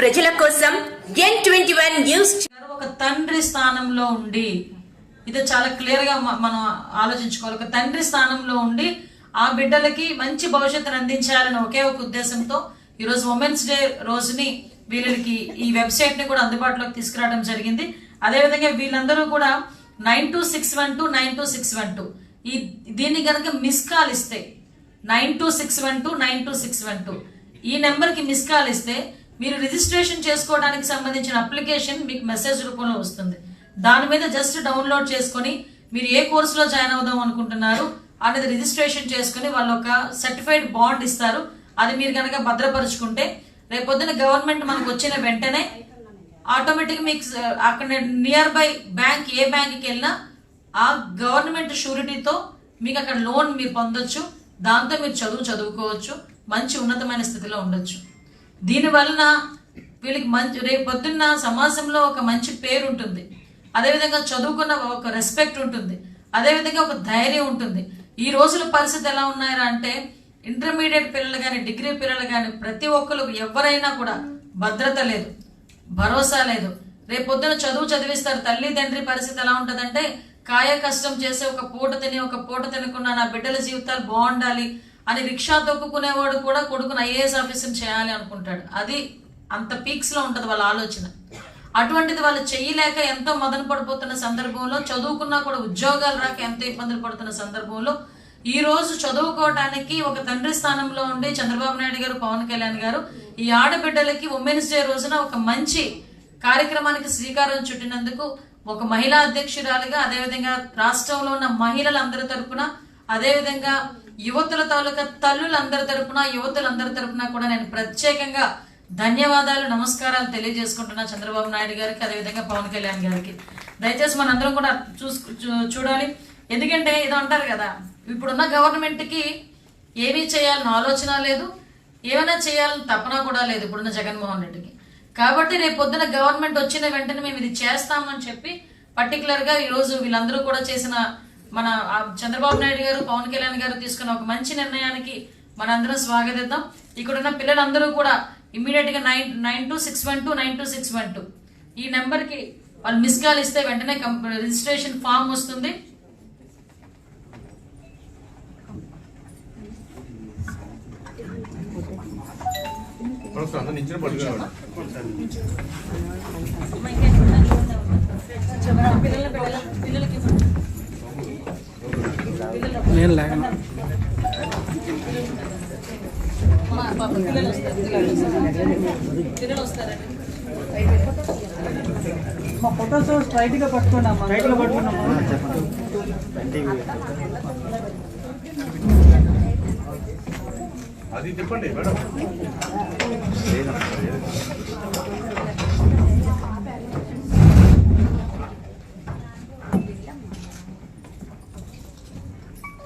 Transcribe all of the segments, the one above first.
ప్రజల కోసం ఎన్ twenty one news ఒక తండ్రి స్థానంలో ఉండి ఇది చాలా క్లియర్గా మనం ఆలోచించుకోవాలి. ఒక తండ్రి స్థానంలో ఉండి ఆ బిడ్డలకి మంచి భవిష్యత్తును అందించాలని ఒకే ఒక ఉద్దేశంతో ఈరోజు ఉమెన్స్ డే రోజుని వీళ్ళకి ఈ వెబ్సైట్ని కూడా అందుబాటులోకి తీసుకురావడం జరిగింది. అదేవిధంగా వీళ్ళందరూ కూడా nine two six one two nine two six one two ఈ దీన్ని కనుక మిస్ కాల్ ఇస్తే nine two six one two nine two six one two ఈ నెంబర్కి మిస్ కాల్ ఇస్తే మీరు రిజిస్ట్రేషన్ చేసుకోవడానికి సంబంధించిన అప్లికేషన్ మీకు మెసేజ్ రూపంలో వస్తుంది. దాని మీద జస్ట్ డౌన్లోడ్ చేసుకొని మీరు ఏ కోర్సులో జాయిన్ అవుదాం అనుకుంటున్నారు అనేది రిజిస్ట్రేషన్ చేసుకుని వాళ్ళు ఒక సర్టిఫైడ్ బాండ్ ఇస్తారు. అది మీరు కనుక భద్రపరుచుకుంటే రేపొద్దున గవర్నమెంట్ మనకు వచ్చిన వెంటనే ఆటోమేటిక్ మీకు అక్కడ నియర్ బై బ్యాంక్ ఏ బ్యాంక్కి వెళ్ళినా ఆ గవర్నమెంట్ షూరిటీతో మీకు అక్కడ లోన్ మీరు పొందొచ్చు. దాంతో మీరు చదువు చదువుకోవచ్చు. మంచి ఉన్నతమైన స్థితిలో ఉండొచ్చు. దీని వలన వీళ్ళకి మంచి రేపు పొద్దున్న సమాజంలో ఒక మంచి పేరు ఉంటుంది. అదేవిధంగా చదువుకున్న ఒక రెస్పెక్ట్ ఉంటుంది. అదేవిధంగా ఒక ధైర్యం ఉంటుంది. ఈ రోజుల పరిస్థితి ఎలా ఉన్నాయా అంటే ఇంటర్మీడియట్ పిల్లలు కానీ డిగ్రీ పిల్లలు కానీ ప్రతి ఒక్కరు ఎవరైనా కూడా భద్రత లేదు భరోసా లేదు. రేపు పొద్దున చదువు చదివిస్తారు తల్లి తండ్రి పరిస్థితి ఎలా ఉంటుందంటే కాయ కష్టం చేసి ఒక పూట తిని ఒక పూట తినకుండా నా బిడ్డల జీవితాలు బాగుండాలి అని రిక్షా తొక్కుకునేవాడు కూడా కొడుకుని ఐఏఎస్ ఆఫీసర్ చేయాలి అనుకుంటాడు. అది అంత పీక్స్లో ఉంటుంది వాళ్ళ ఆలోచన. అటువంటిది వాళ్ళు చెయ్యలేక ఎంతో మదన పడిపోతున్న సందర్భంలో చదువుకున్నా కూడా ఉద్యోగాలు రాక ఎంతో ఇబ్బందులు పడుతున్న సందర్భంలో ఈ రోజు ఒక తండ్రి స్థానంలో ఉండి చంద్రబాబు నాయుడు గారు పవన్ కళ్యాణ్ గారు ఈ ఆడబిడ్డలకి ఉమెన్స్ డే రోజున ఒక మంచి కార్యక్రమానికి శ్రీకారం చుట్టినందుకు ఒక మహిళా అధ్యక్షురాలుగా అదేవిధంగా రాష్ట్రంలో ఉన్న మహిళలందరి తరపున అదేవిధంగా యువతుల తాలూకా తల్లులందరి తరపున యువతులందరి తరపున కూడా నేను ప్రత్యేకంగా ధన్యవాదాలు నమస్కారాలు తెలియజేసుకుంటున్నా చంద్రబాబు నాయుడు గారికి అదేవిధంగా పవన్ కళ్యాణ్ గారికి. దయచేసి మనందరం కూడా చూసు చూ- చూడాలి. ఎందుకంటే ఇది అంటారు కదా ఇప్పుడున్న గవర్నమెంట్కి ఏమీ చేయాలని ఆలోచన లేదు ఏమైనా చేయాలని తపన కూడా లేదు ఇప్పుడున్న జగన్మోహన్ రెడ్డికి. కాబట్టి రేపు పొద్దున గవర్నమెంట్ వచ్చిన వెంటనే మేము ఇది చేస్తామని చెప్పి పర్టికులర్గా ఈరోజు వీళ్ళందరూ కూడా చేసిన మన చంద్రబాబు నాయుడు గారు పవన్ కళ్యాణ్ గారు తీసుకున్న ఒక మంచి నిర్ణయానికి మనందరం స్వాగతిద్దాం. ఇక్కడ ఉన్న పిల్లలందరూ కూడా ఇమ్మీడియట్గా nine nine two six one two nine two six one two. ఈ నెంబర్కి వాళ్ళు మిస్ కాల్ ఇస్తే వెంటనే రిజిస్ట్రేషన్ ఫామ్ వస్తుంది. మనకు అందరూ నిచ్చిన పట్టుకురావాలి పిల్లల పిల్లల పిల్లలకి నేను లేకను మా ఫొటోస్ స్ట్రైట్గా పట్టుకోండి అమ్మా. స్ట్రైట్గా పట్టుకున్నాం అది చెప్పండి మేడం.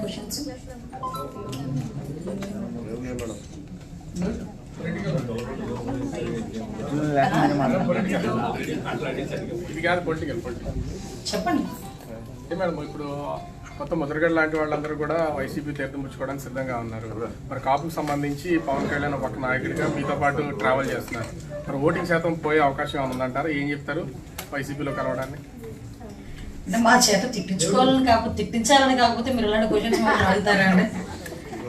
క్వశ్చన్స్ చెప్పండి. మేడం ఇప్పుడు కొత్త ముద్రగడ లాంటి వాళ్ళందరూ కూడా వైసీపీ తీర్థం పుచ్చుకోవడానికి సిద్ధంగా ఉన్నారు. మరి కాపుకు సంబంధించి పవన్ కళ్యాణ్ ఒక నాయకుడిగా మీతో పాటు ట్రావెల్ చేస్తున్నారు. మరి ఓటింగ్ శాతం పోయే అవకాశం ఏమైనా ఉందంటారా? ఏం చెప్తారు వైసీపీలో కలవడాన్ని? అంటే మా చేత తిట్టించుకోవాలని కాకపోతే తిట్టించాలని కాకపోతే మీరు ఇలాంటి క్వశ్చన్స్ మమ్మల్ని అడుగుతారా అండి?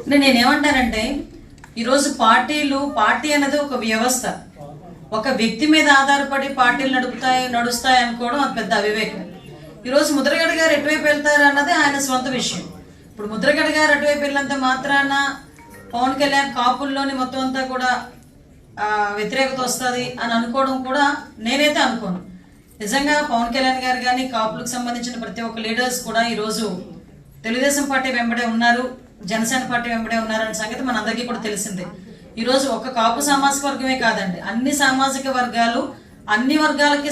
అంటే నేనేమంటానంటే ఈరోజు పార్టీలు పార్టీ అనేది ఒక వ్యవస్థ. ఒక వ్యక్తి మీద ఆధారపడి పార్టీలు నడుపుతాయి నడుస్తాయి అనుకోవడం అది పెద్ద అవివేకం. ఈరోజు ముద్రగడ గారు ఎటువైపు వెళ్తారు అన్నది ఆయన సొంత విషయం. ఇప్పుడు ముద్రగడ గారు అటువైపు వెళ్ళినంత మాత్రాన పవన్ కళ్యాణ్ కాపుల్లోని మొత్తం అంతా కూడా వ్యతిరేకత వస్తుంది అని అనుకోవడం కూడా నేనైతే అనుకోను. నిజంగా పవన్ కళ్యాణ్ గారు కానీ కాపులకు సంబంధించిన ప్రతి ఒక్క లీడర్స్ కూడా ఈరోజు తెలుగుదేశం పార్టీ వెంబడే ఉన్నారు జనసేన పార్టీ వెంబడే ఉన్నారు అనే సంగతి మనందరికీ కూడా తెలిసిందే. ఈరోజు ఒక కాపు సామాజిక వర్గమే కాదండి. అన్ని సామాజిక వర్గాలు అన్ని వర్గాలకి